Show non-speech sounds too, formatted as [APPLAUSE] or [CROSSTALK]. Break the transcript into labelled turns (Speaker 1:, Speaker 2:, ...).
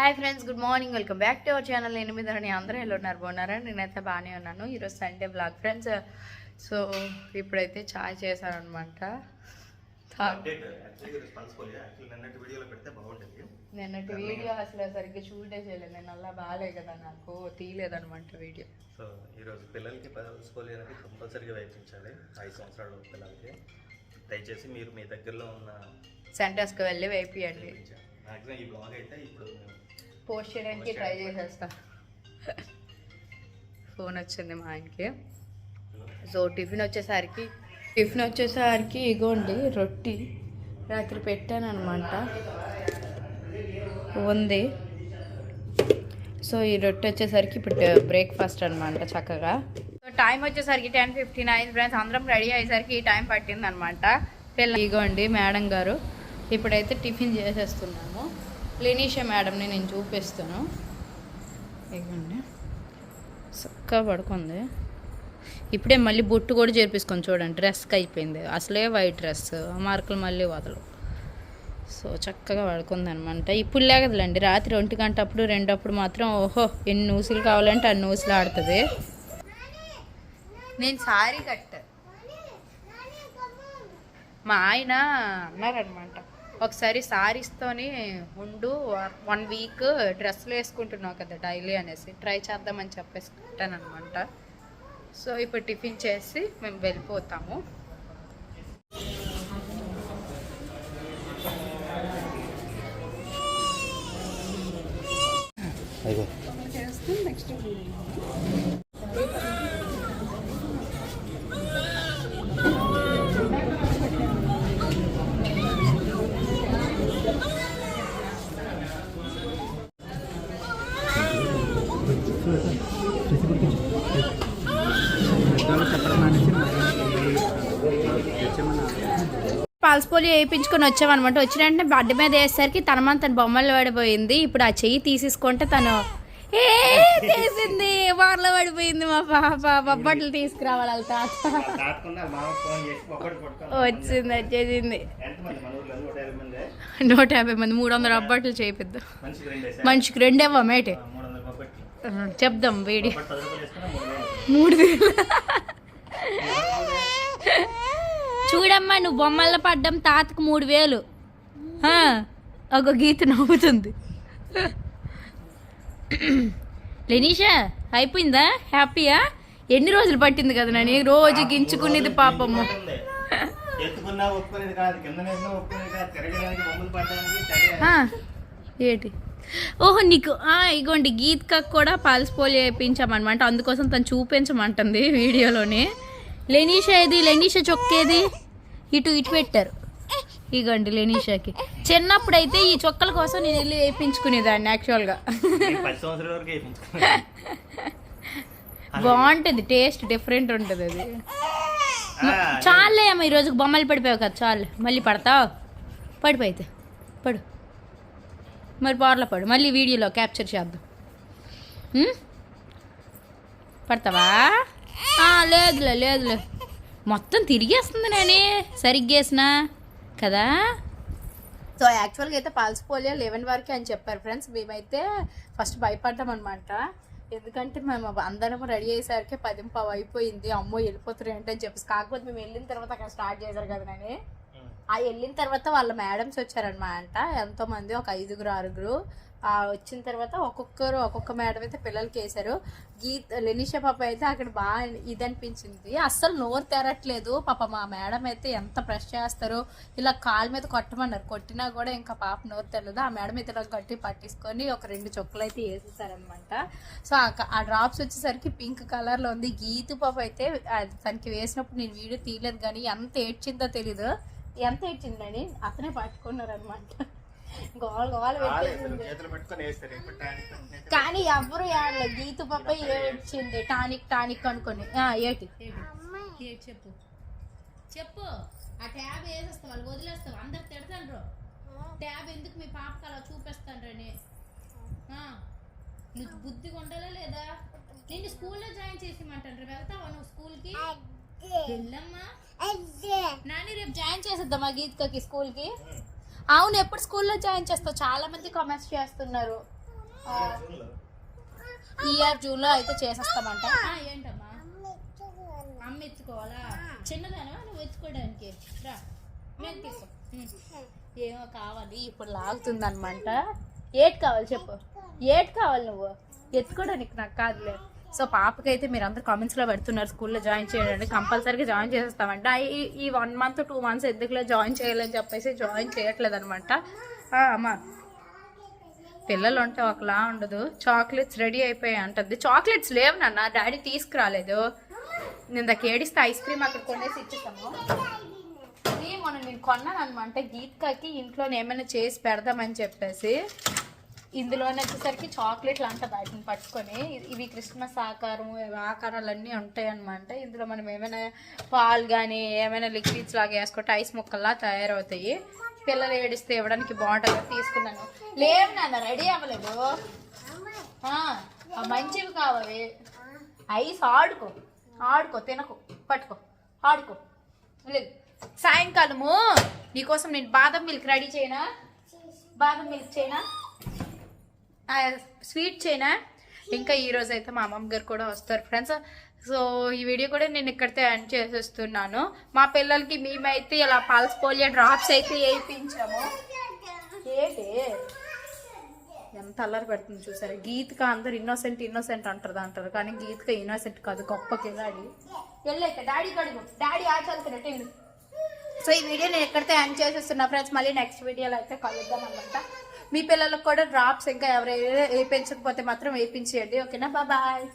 Speaker 1: Hi friends good morning. Welcome back to our channel. ఎనిమిది అని అందరూ ఎలా ఉన్నారు? బాగున్నారా? నేనైతే బాగానే ఉన్నాను. ఈరోజు సండే బ్లాగ్ ఫ్రెండ్స్. సో ఇప్పుడైతే చాయ్ చేశాను అనమాట
Speaker 2: నిన్నటి
Speaker 1: వీడియో అసలు సరిగ్గా షూటే చేయలేదు. నేను అలా బాగాలే కదా నాకు. తీయలేదనమాట వీడియో
Speaker 2: సో ఈరోజు పిల్లలకి పల్స్ పోలియో అనేది కంపల్సరీగా వేయించాలి. ఐదు సంవత్సరాల పిల్లలకి. దయచేసి మీరు మీ దగ్గరలో ఉన్న
Speaker 1: సెంటర్స్కి వెళ్ళి వేపియండి
Speaker 2: మ్యాక్సిమం ఈ బ్లాగ్ అయితే ఇప్పుడు
Speaker 1: పోస్ట్ చేయడానికి ట్రై చేసేస్తా. [LAUGHS] ఫోన్ వచ్చింది మా ఆయనకి. సో టిఫిన్ వచ్చేసరికి టిఫిన్ వచ్చేసరికి ఇగోండి రొట్టి రాత్రి పెట్టాను అనమాట ఉంది. సో ఈ రొట్టె వచ్చేసరికి ఇప్పుడు బ్రేక్ఫాస్ట్ అనమాట చక్కగా. సో టైం వచ్చేసరికి టెన్ ఫిఫ్టీ నైన్ ఫ్రెండ్స్ అందరం రెడీ అయ్యేసరికి ఈ టైం పట్టింది అనమాట పిల్ల ఇగోండి మేడం గారు. ఇప్పుడైతే టిఫిన్ చేసేస్తున్నాము. లినీషా మేడంని నేను చూపిస్తాను ఇవ్వండి. చక్కగా పడుకుంది. ఇప్పుడే మళ్ళీ బొట్టు కూడా చేర్పించుకొని చూడండి. డ్రెస్కి అయిపోయింది. అసలే వైట్ డ్రెస్ మార్కులు మళ్ళీ వదలు సో చక్కగా పడుకుంది అనమాట ఇప్పుడు లేకదులేండి రాత్రి ఒంటి గంట అప్పుడు రెండప్పుడు మాత్రం ఓహో ఎన్ని నూసులు కావాలంటే అన్ని నూసులు ఆడుతుంది. నేను సారీ కట్ట. మా ఆయన అన్నారనమాట. ఒకసారి సారీస్తోని ఉండు వన్ వీక్ డ్రెస్సులు వేసుకుంటున్నావు కదా డైలీ అనేసి. ట్రై చేద్దామని చెప్పేసి కట్టానమాట సో ఇప్పుడు టిఫిన్ చేసి మేము వెళ్ళిపోతాము.
Speaker 2: అయ్యో.
Speaker 1: పల్స్ పోలియో వేయించుకొని వచ్చామన్నమాట. వచ్చిన వెంటనే బడ్డ మీద వేసేసరికి తన మన తన బొమ్మలు పడిపోయింది. ఇప్పుడు ఆ చెయ్యి తీసేసుకుంటే తను ఏ వారిలో పడిపోయింది మా పాప. బొబ్బట్లు తీసుకురావాలి వాళ్ళ తాత. వచ్చింది వచ్చేసింది.
Speaker 2: నూట యాభై మంది?
Speaker 1: మూడు వందల బొబ్బట్లు చేపిద్దాం
Speaker 2: మనిషికి రెండు
Speaker 1: రెండేవా మేటే చెప్దాం
Speaker 2: వేసుకున్నా మూడు
Speaker 1: చూడమ్మా నువ్వు బొమ్మల్లో పడ్డం తాతకు మూడు వేలు. ఒక గీత నవ్వుతుంది. లెనీషా అయిపోయిందా? హ్యాపీయా? ఎన్ని రోజులు పట్టింది కదా నని? రోజు గించుకునేది ఆ, ఏంటి? ఓహో నీకు ఆ, ఇగోండి గీత్కకు కూడా పల్స్ పోలియో వేయించామన్నమాట. అందుకోసం తను చూపించమంటుంది వీడియోలోని. లెనీషా ఇది లెనీషా చొక్కేది ఇటు ఇటు పెట్టారు. ఇగోండి లెనీషాకి. చిన్నప్పుడు అయితే ఈ చొక్కల కోసం నేను వెళ్ళి వేయించుకునేదాన్ని యాక్చువల్గా బాగుంటుంది టేస్ట్ డిఫరెంట్ ఉంటుంది అది.
Speaker 2: ఆ,
Speaker 1: చాలే అమ్మ ఈ రోజుకి బొమ్మలు పడిపోయావు కదా చాలు. మళ్ళీ పడతావు? పడిపోయితే పడు. మరి బార్లో పడు. మళ్ళీ వీడియోలో క్యాప్చర్ చేద్దాం? పడతావా? లేదులే లేదులే. మొత్తం తిరిగేస్తుంది నేనే. సరిగ్గా వేసినా కదా? సో యాక్చువల్గా అయితే పల్స్ పోలియో లెవెన్ వరకే అని చెప్పారు ఫ్రెండ్స్. మేమైతే ఫస్ట్ భయపడ్డాం అనమాట ఎందుకంటే మేము అందరం రెడీ అయ్యేసరికి పదింపావు అయిపోయింది. అమ్మో వెళ్ళిపోతారు ఏంటని చెప్పేసి. కాకపోతే మేము వెళ్ళిన తర్వాత అక్కడ స్టార్ట్ చేశారు కదా నేను. ఆ వెళ్ళిన తర్వాత వాళ్ళ మేడమ్స్ వచ్చారనమాట ఎంతోమంది? ఒక ఐదుగురు ఆరుగురు. వచ్చిన తర్వాత ఒక్కొక్కరు ఒక్కొక్క మేడం అయితే పిల్లలకి వేశారు. గీత్ లెనిషా పాప అయితే అక్కడ బాగా ఇది అనిపించింది అస్సలు నోరు తెరట్లేదు. పాప మా మేడం అయితే ఎంత ప్రెస్ చేస్తారో. ఇలా కాలు మీద కొట్టమన్నారు. కొట్టినా కూడా ఇంకా పాప నోరు తెరలేదు. ఆ మేడం అయితే ఇలా గట్టి పట్టించుకొని ఒక రెండు చొక్కలు అయితే వేసేసారనమాట సో ఆ డ్రాప్స్ వచ్చేసరికి పింక్ కలర్లో ఉంది. గీతు పాప అయితే తనకి వేసినప్పుడు నేను వీడియో తీయలేదు కానీ ఎంత ఏడ్చిందో తెలీదు. ఎంత ఏడ్చిందని అతనే పట్టుకున్నారనమాట గోల గోల. కానీ ఎవరు ఏడలే. గీతు పాప ఏడ్చింది. టానిక్ టానిక్ అనుకొని. ఆ, ఏటి? చెప్పు. చెప్పు. ఆ ట్యాబ్ వేసేస్తావు వాళ్ళు వదిలేస్తావు. అందరు తిడతాండ్రు. ట్యాబ్ ఎందుకు మీ పాపకి అలా చూపిస్తాండ్రని ఆ, నీకు బుద్ధిగా ఉండాలా లేదా? నేను స్కూల్లో జాయిన్ చేసిమంటారు వెళ్తావా నువ్వు స్కూల్కి? వెళ్ళమ్మా. నాని రేపు జాయిన్ చేసేద్దామా గీత్కకి స్కూల్కి? అవును ఎప్పుడు స్కూల్లో జాయిన్ చేస్తావు? చాలా మంది కామెంట్స్ చేస్తున్నారు. ఇయర్ జూన్లో అయితే చేసేస్తామంట. ఆ, ఏంటమ్మా? అమ్మ ఎత్తుకోవాలా? చిన్నదానా నువ్వు ఎత్తుకోవడానికి. రా. ఏమో కావాలి ఇప్పుడు లాగుతుంది అనమాట ఏట్ కావాలి చెప్పు. ఏట్ కావాలి నువ్వు? ఎత్తుకోవడానికి నాకు కాదులే. సో పాపకైతే మీరు అందరు కామెంట్స్లో పెడుతున్నారు స్కూల్లో జాయిన్ చేయండి కంపల్సరీగా జాయిన్ చేసేస్తామంట. ఈ- ఈ వన్ మంత్ టూ మంత్స్ ఎందుకులో జాయిన్ చేయాలని చెప్పేసి జాయిన్ చేయట్లేదు అనమాట అమ్మా. పిల్లలు ఉంటే ఒకలా ఉండదు. చాక్లెట్స్ రెడీ అయిపోయాయి అంటుంది. చాక్లెట్స్ లేవు నాన్న డాడీ తీసుకురాలేదు. నేను దాకా ఏడిస్తే ఐస్ క్రీమ్ అక్కడ కొనేసి ఇచ్చేస్తాము మొన్న నేను కొన్నాను అనమాట గీత్కాకి ఇంట్లో ఏమైనా చేసి పెడదామని చెప్పేసి. ఇందులోనే వచ్చేసరికి చాక్లెట్లు అంట వాటిని పట్టుకొని ఇవి క్రిస్మస్ ఆకారం ఆకారాలు అన్నీ ఉంటాయి అనమాట ఇందులో మనం ఏమైనా పాలు కానీ ఏమైనా లిక్విడ్స్ లాగా వేసుకుంటే ఐస్ ముక్కల్లా తయారవుతాయి. పిల్లలు ఏడిస్తే ఇవ్వడానికి బాగుంటుంది తీసుకున్నాను. లేవు నాన్న రెడీ అవ్వలేదు. మంచివి కావాలి ఐస్ ఆడుకో ఆడుకో తినకు పట్టుకో ఆడుకో. లేదు సాయంకాలము నీకోసం నేను బాదం మిల్క్ రెడీ చేయనా? బాదం మిల్క్ చేయనా? స్వీట్ చేయనా ఇంకా ఈ రోజు అయితే మా అమ్మమ్మ గారు కూడా వస్తారు ఫ్రెండ్స్. సో ఈ వీడియో కూడా నేను ఇక్కడితో ఎండ్ చేసేస్తున్నాను. మా పిల్లలకి మేమైతే ఇలా పల్స్ పోలియో డ్రాప్స్ అయితే వేయించాము. ఏంటి? ఎంత అల్లరి పెడుతుంది చూసారు? గీతిక అందరు ఇన్నోసెంట్ ఇన్నోసెంట్ అంటారు అంటారు కానీ గీతిక ఇన్నోసెంట్ కాదు గొప్ప కిలాడి. వెళ్ళైతే డాడీ కడుగు. డాడీ ఆచాలుతున్నట్టు సో ఈ వీడియో నేను ఎక్కడితే ఎండ్ చేసేస్తున్నా ఫ్రెండ్స్. మళ్ళీ నెక్స్ట్ వీడియోలో అయితే కలుద్దాం అనమాట మీ పిల్లలకు కూడా డ్రాప్స్ ఇంకా ఎవరైనా వేయించకపోతే మాత్రం వేయించేయండి ఓకేనా? బాయ్.